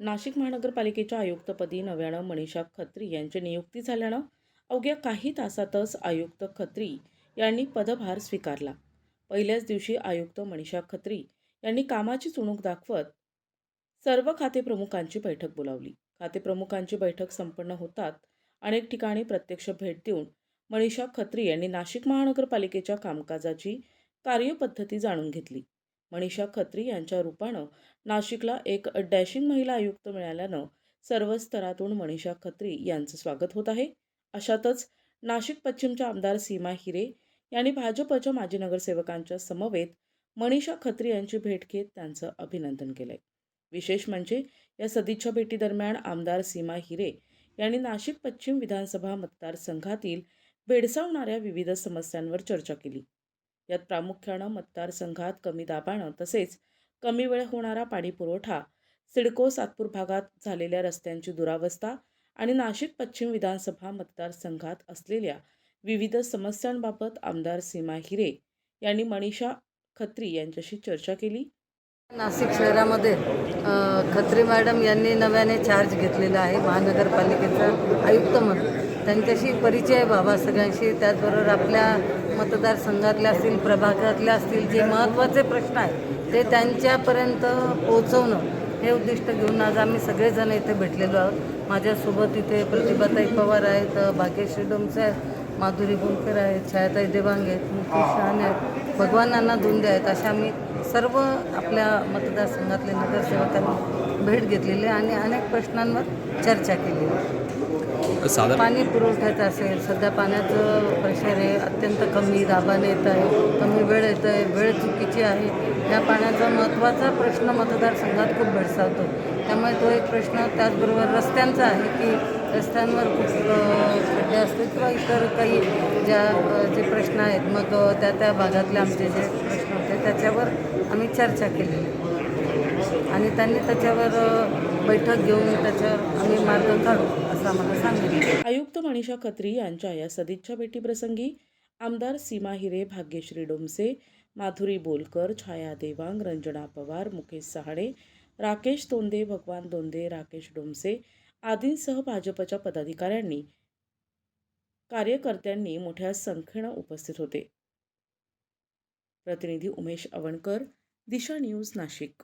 नाशिक महानगरपालिकेच्या आयुक्तपदी नव्यानं मनीषा खत्री यांची नियुक्ती झाल्यानं अवघ्या काही तासातच आयुक्त खत्री यांनी पदभार स्वीकारला. पहिल्याच दिवशी आयुक्त मनीषा खत्री यांनी कामाची चुणूक दाखवत सर्व खातेप्रमुखांची बैठक बोलावली. खातेप्रमुखांची बैठक संपन्न होतात अनेक ठिकाणी प्रत्यक्ष भेट देऊन मनीषा खत्री यांनी नाशिक महानगरपालिकेच्या कामकाजाची कार्यपद्धती जाणून घेतली. मनीषा खत्री यांच्या रूपानं नाशिकला एक डॅशिंग महिला आयुक्त मिळाल्यानं सर्व स्तरातून मनीषा खत्री यांचं स्वागत होत आहे. अशातच नाशिक पश्चिमच्या आमदार सीमा हिरे यांनी भाजपच्या माजी नगरसेवकांच्या समवेत मनीषा खत्री यांची भेट घेत त्यांचं अभिनंदन केलंय. विशेष म्हणजे या सदिच्छा भेटीदरम्यान आमदार सीमा हिरे यांनी नाशिक पश्चिम विधानसभा मतदारसंघातील भेडसावणाऱ्या विविध समस्यांवर चर्चा केली. यात प्रामुख्यानं मतदारसंघात कमी दाबानं तसेच कमी वेळ होणारा पाणी पुरवठा सिडको सातपूर भागात झालेल्या रस्त्यांची दुरावस्था आणि नाशिक पश्चिम विधानसभा मतदारसंघात असलेल्या विविध समस्यांबाबत आमदार सीमा हिरे यांनी मनीषा खत्री यांच्याशी चर्चा केली. नाशिक शहरामध्ये खत्री मॅडम यांनी नव्याने चार्ज घेतलेला आहे. महानगरपालिकेचा आयुक्त म्हणून. त्यांच्याशी परिचय व्हावा सगळ्यांशी. त्याचबरोबर आपल्या मतदारसंघातल्या असतील प्रभागातल्या असतील जे महत्त्वाचे प्रश्न आहेत ते त्यांच्यापर्यंत पोहोचवणं हे उद्दिष्ट घेऊन आज आम्ही सगळेजण इथे भेटलेलो आहोत. माझ्यासोबत इथे प्रतिभाताई पवार आहेत भाग्यश्री डोमसे आहेत माधुरी बोलकर आहेत छायाताई देवांग आहेत मुकेश शहाणे आहेत भगवान नाना धुंदे आहेत. अशा आम्ही सर्व आपल्या मतदारसंघातले नगरसेवकांनी भेट घेतलेली आहे आणि अनेक प्रश्नांवर चर्चा केली. आहे. साधारण पाणी पुरवठ्याचं असेल सध्या पाण्याचं प्रेशर आहे अत्यंत कमी दाबाने येत आहे कमी वेळ येत आहे वेळ चुकीची आहे. या पाण्याचा महत्त्वाचा प्रश्न मतदारसंघात खूप भेडसावतो. त्यामुळे तो एक प्रश्न त्याचबरोबर रस्त्यांचा आहे की रस्त्यांवर खूप खड्डे असतील किंवा इतर काही ज्या जे प्रश्न आहेत मग त्या त्या भागातले आमचे जे प्रश्न होते त्याच्यावर आम्ही चर्चा केली. आणि त्यांनी त्याच्यावर बैठक घेऊन त्याच्यावर आम्ही मार्ग काढू. असं आम्हाला सांगितलं. आयुक्त मनीषा खत्री यांच्या या सदिच्छा भेटीप्रसंगी आमदार सीमा हिरे भाग्यश्री डोमसे माधुरी बोलकर छाया देवांग रंजना पवार मुकेश सहाणे राकेश तोंदे भगवान दोंदे राकेश डोमसे आदींसह भाजपच्या पदाधिकाऱ्यांनी कार्यकर्त्यांनी मोठ्या संख्येनं उपस्थित होते. प्रतिनिधी उमेश अवणकर दिशा न्यूज नाशिक.